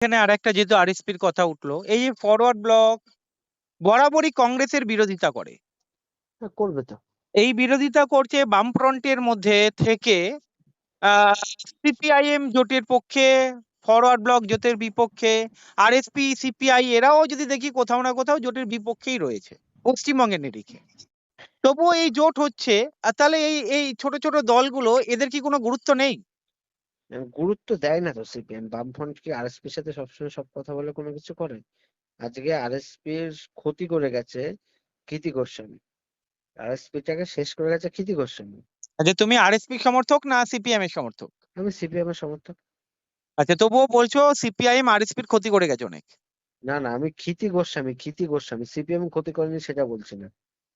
এখানে আরেকটা যেহেতু আরএসপির কথা উঠল এই যে ফরওয়ার্ড ব্লক বরাবরই কংগ্রেসের বিরোধিতা করে। হ্যাঁ, করবে তো। এই বিরোধিতা করছে বামফ্রন্টের মধ্যে থেকে সিপিআইএম জোটের পক্ষে ফরওয়ার্ড ব্লক জোটের বিপক্ষে আরএসপি সিপিআই এরাও যদি দেখি কোথাও না কোথাও জোটের বিপক্ষেই রয়েছে পশ্চিমবঙ্গের নিরিখে। তবুও এই জোট হচ্ছে আর তাহলে এই এই ছোট ছোট দলগুলো এদের কি কোনো গুরুত্ব নেই? গুরুত্ব দেয় না তো সিপিএম। বামফ্রন্ট কি আরএসপির সাথে সবসময় সব কথা বলে কোনো কিছু করে? আজকে আরএসপির ক্ষতি করে গেছে কৃতি গোস্বামী। আরএসপিটাকে শেষ করে গেছে কৃতি গোস্বামী। আচ্ছা তুমি আরএসপি সমর্থক না সিপিএম এর সমর্থক? আমি সিপিএম এর সমর্থক। আচ্ছা তবুও বলছো সিপিআইএম আরএসপির ক্ষতি করে গেছে অনেক। না না আমি ক্ষিতি গোস্বামী ক্ষিতি গোস্বামী। সিপিএম ক্ষতি করেনি সেটা বলছি না।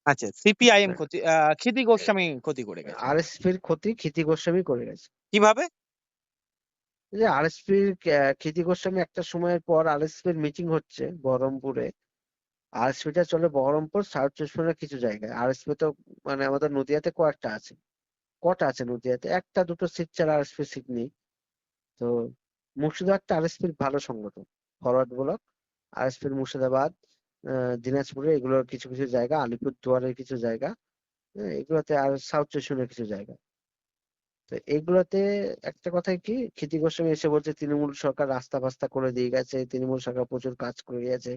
আচ্ছা সিপিআইএম হ্যাঁ। ক্ষতি আহ, ক্ষিতি গোস্বামী ক্ষতি করে গেছে। আরএসপির ক্ষতি ক্ষিতি গোস্বামী করে গেছে। কীভাবে? যে আরএসপির ক্ষিতি গোস্বামী একটা সময়ের পর আরএসপির মিটিং হচ্ছে বহরমপুরে। আরএসপিটা চলে বহরমপুর সাউথ পরগনার কিছু জায়গায়। আরএসপি তো মানে আমাদের নদিয়াতে কয়েকটা আছে কটা আছে নদিয়াতে? একটা দুটো সিট ছাড়া আরএসপি সিট নেই। তো মুর্শিদাবাদটা আরএসপির ভালো সংগঠন ফরওয়ার্ড ব্লক আরএসপির মুর্শিদাবাদ দিনাজপুরে এগুলোর কিছু কিছু জায়গা আলিপুর দুয়ারের কিছু জায়গা হ্যাঁ, এগুলোতে আর সাউথ পরগনার কিছু জায়গা। তো এগুলোতে একটা কথাই কি? ক্ষিতি গোস্বামী এসে বলছে তৃণমূল সরকার রাস্তা ফাস্তা করে দিয়ে গেছে তৃণমূল সরকার প্রচুর কাজ করে গেছে।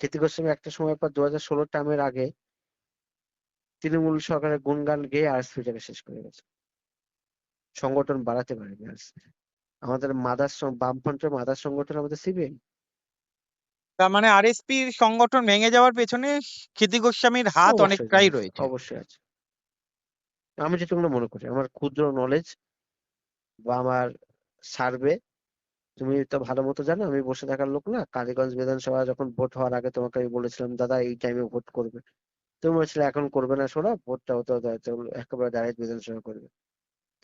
ক্ষিতি গোস্বামী একটা সময় পর দু হাজার ষোলো টার্মের আগে তৃণমূল সরকারের গুণগান গেয়ে আরএসপিটাকে শেষ করে গেছে। সংগঠন বাড়াতে পারেনি আরএসপি আমাদের মাদার বামফ্রন্টের মাদার সংগঠন আমাদের সিপিএম তার মানে আরএসপির সংগঠন ভেঙে যাওয়ার পেছনে ক্ষিতি গোস্বামীর হাত অনেকটাই রয়েছে। অবশ্যই আছে। আমি যেটুকু মনে করি, আমার ক্ষুদ্র নলেজ বা আমার সার্ভে তুমি তো ভালো মতো জানো, আমি বসে থাকার লোক না। কালীগঞ্জ বিধানসভা যখন ভোট হওয়ার আগে তোমাকে আমি বলেছিলাম, দাদা, এই টাইমে ভোট করবে। তুমি বলেছিলে, এখন করবে না সোনা ভোটটা হতে হতে একেবারে ডাইরেক্ট বিধানসভা করবে।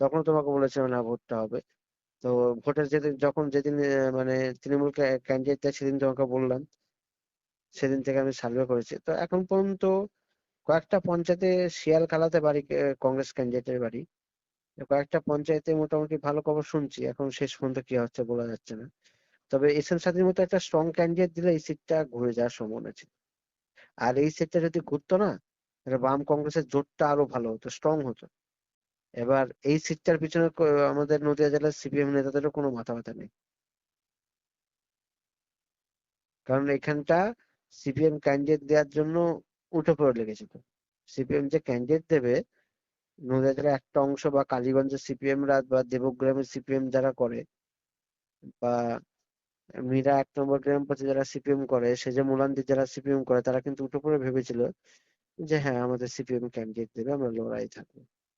তখন তোমাকে বলেছিলাম, না ভোটটা হবে। তো ভোটের যেদিন, যখন যেদিন মানে তৃণমূল ক্যান্ডিডেট সেদিন তোমাকে বললাম, সেদিন থেকে আমি সার্ভে করেছি। তো এখন পর্যন্ত কয়েকটা পঞ্চায়েতে শিয়াল খালাতে বাড়ি কংগ্রেস ক্যান্ডিডেটের বাড়ি। কয়েকটা পঞ্চায়েতে মোটামুটি ভালো খবর শুনছি, এখন শেষ পর্যন্ত কি হচ্ছে বলা যাচ্ছে না। তবে এস এম সাদির মতো একটা স্ট্রং ক্যান্ডিডেট দিলে এই সিটটা ঘুরে যাওয়ার সম্ভাবনা ছিল। আর এই সিটটা যদি ঘুরতো না বাম কংগ্রেসের জোটটা আরও ভালো হতো স্ট্রং হতো। এবার এই সিটটার পিছনে আমাদের নদিয়া জেলার সিপিএম নেতাদেরও কোনো মাথা ব্যথা নেই। কারণ এখানটা সিপিএম ক্যান্ডিডেট দেওয়ার জন্য উঠে পড়ে লেগেছিল। সিপিএম যে ক্যান্ডিডেট দেবে নদিয়া জেলার একটা অংশ বা কালীগঞ্জের সিপিএম রা বা দেবগ্রামের সিপিএম যারা করে, বা মীরা এক নম্বর গ্রাম পঞ্চায়েত যারা সিপিএম করে, সেজে মুলান্দি যারা সিপিএম করে, তারা কিন্তু উঠে পড়ে ভেবেছিল যে হ্যাঁ আমাদের সিপিএম ক্যান্ডিডেট দেবে, আমরা লড়াই থাকব।